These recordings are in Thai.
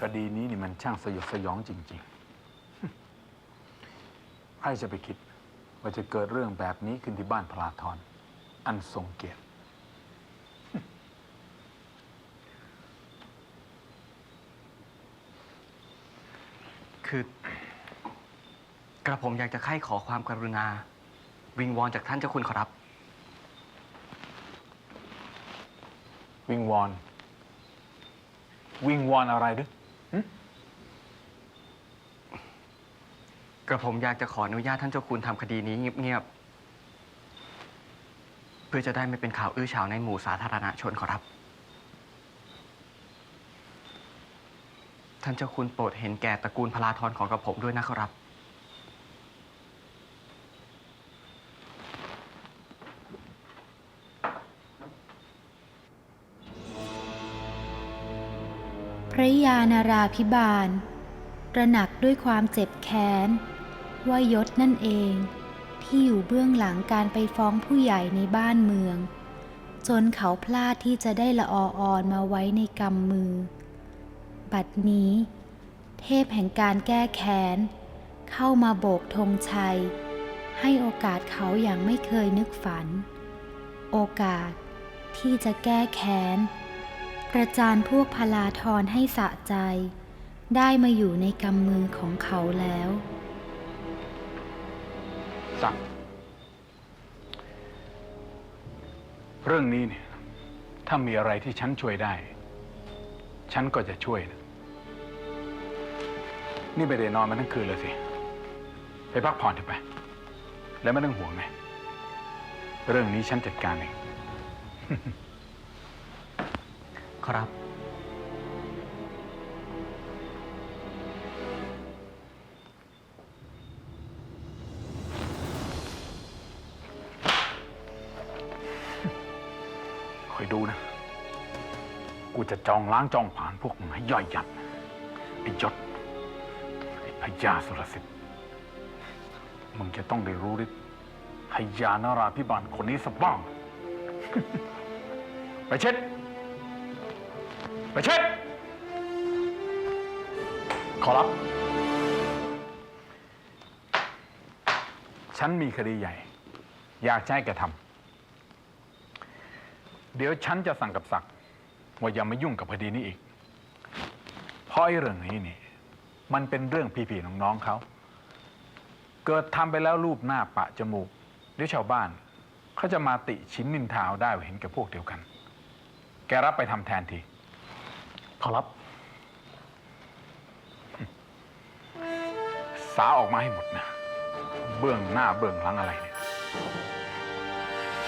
คดีนี้นี่มันช่างสยดสยองจริงๆใครจะไปคิด ว่าจะเกิดเรื่องแบบนี้ขึ้นที่บ้านพลาทอนอันทรงเกียรติ คือกระผมอยากจะไข้ขอความกรุณา วิงวอนจากท่านเจ้าคุณขอรับ วิงวอน วิงวอนอะไรด้วย กระผมอยากจะขออนุญาตท่านเจ้าคุณทำคดีนี้เงียบๆ เพื่อจะได้ไม่เป็นข่าวอื้อฉาวในหมู่สาธารณชนขอรับ ท่านเจ้าคุณโปรดเห็นแก่ตระกูลพลาทรของกระผมด้วยนะครับ นาราพิบาลตระหนักด้วยความเจ็บแค้น ว่ายศนั่นเอง ที่อยู่เบื้องหลังการไปฟ้องผู้ใหญ่ในบ้านเมือง จนเขาพลาดที่จะได้ละอออ่อนมาไว้ในกำมือ บัดนี้ เทพแห่งการแก้แค้น เข้ามาโบกธงชัย ให้โอกาสเขาอย่างไม่เคยนึกฝัน โอกาสที่จะแก้แค้น ประจานพวกพลาทรให้สะใจ ได้มาอยู่ในกำมือของเขาแล้ว สั่ง เรื่องนี้เนี่ยถ้ามีอะไรที่ฉันช่วยได้ ฉันก็จะช่วยนะ นี่ไม่ได้นอนมาทั้งคืนเลยสิ ไปพักผ่อนเถอะไป แล้วไม่ต้องห่วงนะ เรื่องนี้ฉันจัดการเอง ครับ คอยดูนะ กูจะจองล้างจองผ่านพวกมึงให้ย่อยยับไอ้ยศไอ้พญาสุรสิทธิ์ มึงจะต้องได้รู้ดิพญานาราพิบาลคนนี้สักบ้าง ไปเช็ด ไปเช็ดขอรับ ฉันมีคดีใหญ่ อยากจะให้แกทำเดี๋ยวฉันจะสั่งกับศักดิ์ว่าอย่ามายุ่งกับคดีนี้อีก เพราะไอ้เรื่องนี้นี่มันเป็นเรื่องพี่ๆน้องๆเขา เกิดทำไปแล้วรูปหน้าปะจมูกเดี๋ยวชาวบ้านเขาจะมาติชิ้นนินทาวได้ว่าเห็นกับพวกเดียวกัน แกรับไปทำแทนที ขอรับ สาออกมาให้หมดนะ เบื้องหน้าเบื้องหลังอะไรเนี่ย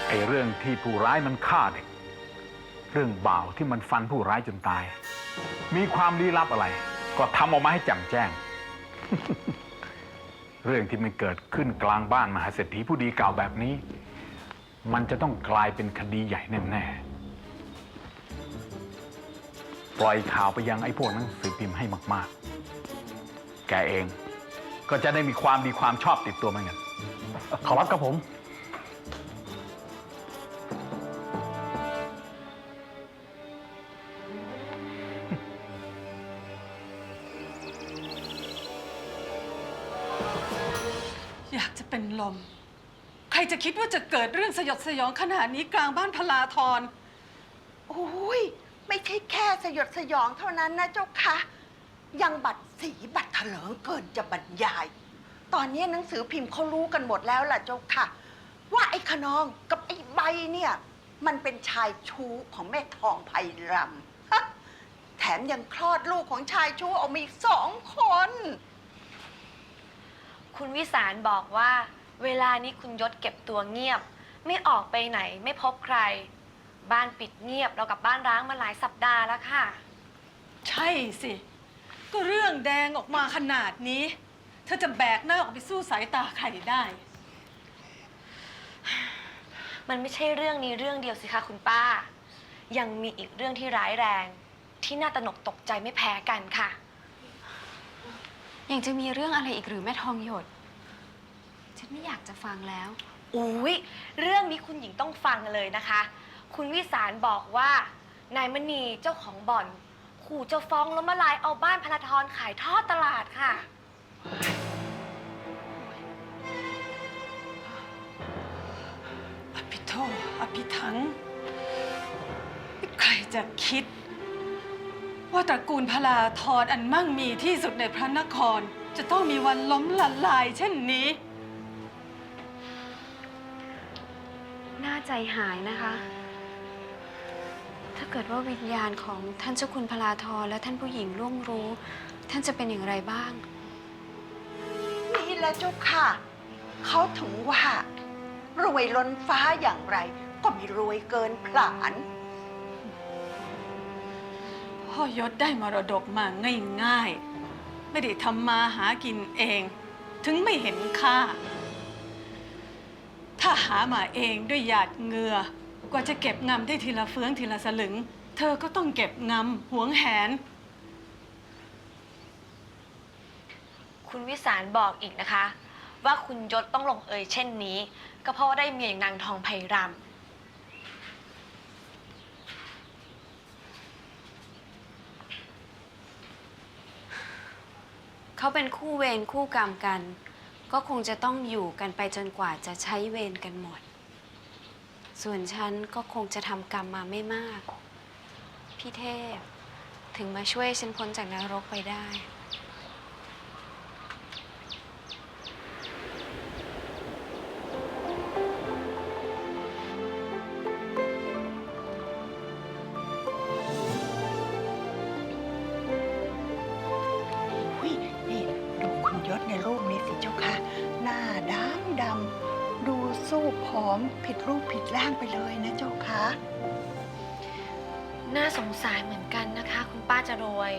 ไอ้เรื่องที่ผู้ร้ายมันฆ่าเด็ก เรื่องบ่าวที่มันฟันผู้ร้ายจนตาย มีความลี้ลับอะไร ก็ทำออกมาให้แจ่มแจ้ง เรื่องที่มันเกิดขึ้นกลางบ้านมหาเศรษฐีผู้ดีเก่าแบบนี้ มันจะต้องกลายเป็นคดีใหญ่แน่ๆ ปล่อยข่าวไปยังไอ้พวกหนังสือพิมพ์ให้มาก ๆ แกเองก็จะได้มีความดีความชอบติดตัวเหมือนกัน ขอรับกับผม อยากจะเป็นลม ใครจะคิดว่าจะเกิดเรื่องสยดสยองขนาดนี้กลางบ้านพลาทรโอ้ย ไม่ใช่แค่สยดสยองเท่านั้นนะเจ้าคะ ยังบัตรสีบัตรเถลิงเกินจะบรรยาย ตอนนี้หนังสือพิมพ์เขารู้กันหมดแล้วล่ะเจ้าค่ะ ว่าไอ้ขนองกับไอ้ใบเนี่ย มันเป็นชายชู้ของแม่ทองไพรำฮะแถมยังคลอดลูกของชายชู้ออกมาอีกสองคน คุณวิสารบอกว่า เวลานี้คุณยศเก็บตัวเงียบ ไม่ออกไปไหนไม่พบใคร บ้านปิดเงียบเรากลับบ้านร้างมาหลายสัปดาห์แล้วค่ะ ใช่สิ ก็เรื่องแดงออกมาขนาดนี้ เธอจะแบกหน้าออกไปสู้สายตาใครได้ มันไม่ใช่เรื่องนี้เรื่องเดียวสิคะคุณป้า ยังมีอีกเรื่องที่ร้ายแรง ที่น่าตระหนกตกใจไม่แพ้กันค่ะ ยังจะมีเรื่องอะไรอีกหรือแม่ทองหยด ฉันไม่อยากจะฟังแล้ว อุ้ยเรื่องนี้คุณหญิงต้องฟังเลยนะคะ คุณวิสารบอกว่า นายมณีเจ้าของบ่อนคขู่จะฟ้องล้มละลายเอาบ้านพลทรขายทอดตลาดค่ะ อภิโทอภิถังใครจะคิด ว่าตระกูลพลาทรอันมั่งมีที่สุดในพระนคร จะต้องมีวันล้มละลายเช่นนี้ น่าใจหายนะคะถ้า เกิดว่าวิญญาณของท่านเจ้าคุณพลาทรและท่านผู้หญิงล่วงรู้ ท่านจะเป็นอย่างไรบ้าง นี่แหละเจ้าค่ะ เขาถึงว่ารวยล้นฟ้าอย่างไร ก็ไม่รวยเกินผลาน พ่อยศได้มรดกมาง่ายๆ ไม่ได้ทำมาหากินเอง ถึงไม่เห็นค่า ถ้าหามาเองด้วยหยาดเหงือ กว่าจะเก็บงำได้ทีละเฟื้องทีละสลึง เธอก็ต้องเก็บงำหวงแหน คุณวิสารบอกอีกนะคะ ว่าคุณยศต้องลงเอยเช่นนี้ ก็เพราะว่าได้เมียอย่างนางทองไพรำ เขาเป็นคู่เวรคู่กรรมกัน ก็คงจะต้องอยู่กันไปจนกว่าจะใช้เวรกันหมด ส่วนฉันก็คงจะทำกรรมมาไม่มาก พี่เทพ ถึงมาช่วยฉันพ้นจากนรกไปได้ สู้ผอมผิดรูปผิดร่างไปเลยนะเจ้าค่ะน่าสงสารเหมือนกันนะคะ คุณป้าจะรวย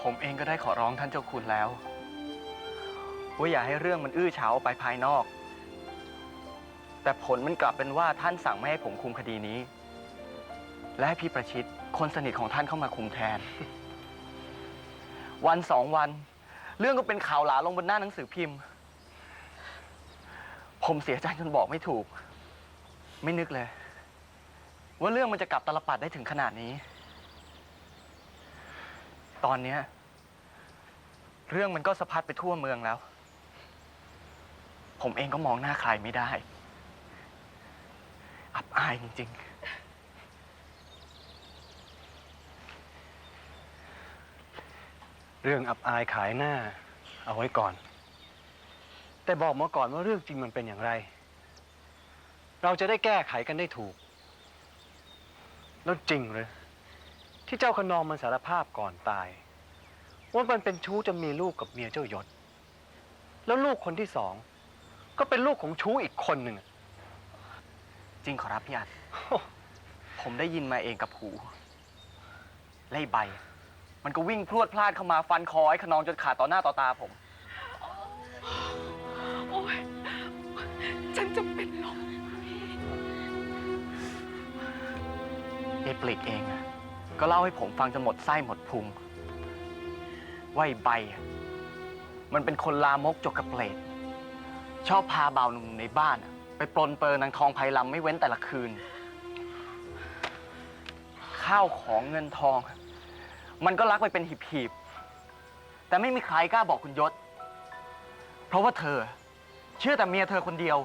ผมเองก็ได้ขอร้องท่านเจ้าคุณแล้ว ว่าอย่าให้เรื่องมันอื้อฉาวออกไปภายนอก แต่ผลมันกลับเป็นว่าท่านสั่งไม่ให้ผมคุมคดีนี้ และให้พี่ประชิตคนสนิทของท่านเข้ามาคุมแทน วันสองวัน เรื่องก็เป็นข่าวหลาลงบนหน้าหนังสือพิมพ์ ผมเสียใจจนบอกไม่ถูก ไม่นึกเลย ว่าเรื่องมันจะกลับตลปัดได้ถึงขนาดนี้ ตอนเนี้ยเรื่องมันก็สะพัดไปทั่วเมืองแล้ว ผมเองก็มองหน้าใครไม่ได้ อับอายจริง เรื่องอับอายขายหน้า เอาไว้ก่อน แต่บอกมาก่อนว่าเรื่องจริงมันเป็นอย่างไร เราจะได้แก้ไขกันได้ถูก แล้วจริงหรือที่เจ้าขนองมันสารภาพก่อนตาย ว่ามันเป็นชู้จะมีลูกกับเมียเจ้ายศ แล้วลูกคนที่สอง ก็เป็นลูกของชู้อีกคนหนึ่งจริงขอรับพี่อัดผมได้ยินมาเองกับหู ไล่ใบ มันก็วิ่งพรวดพลาดเข้ามาฟันคอไอ้ขนองจนขาดต่อหน้าต่อตาผม โอ้ยฉันจะเป็นลมไอ้ปลิกเองอะก็เล่าให้ผมฟังจนหมดไส้หมดพุงว่าไอ้ใบอะมันเป็นคนลามกจกกระเปรตชอบพาบ่าวหนุ่มในบ้านอะไปปลนเปอร์นางทองไพลำไม่เว้นแต่ละคืน ข้าวของเงินทอง มันก็รักไปเป็นหีบๆ แต่ไม่มีใครกล้าบอกคุณยศ เพราะว่าเธอ เชื่อแต่เมียเธอคนเดียว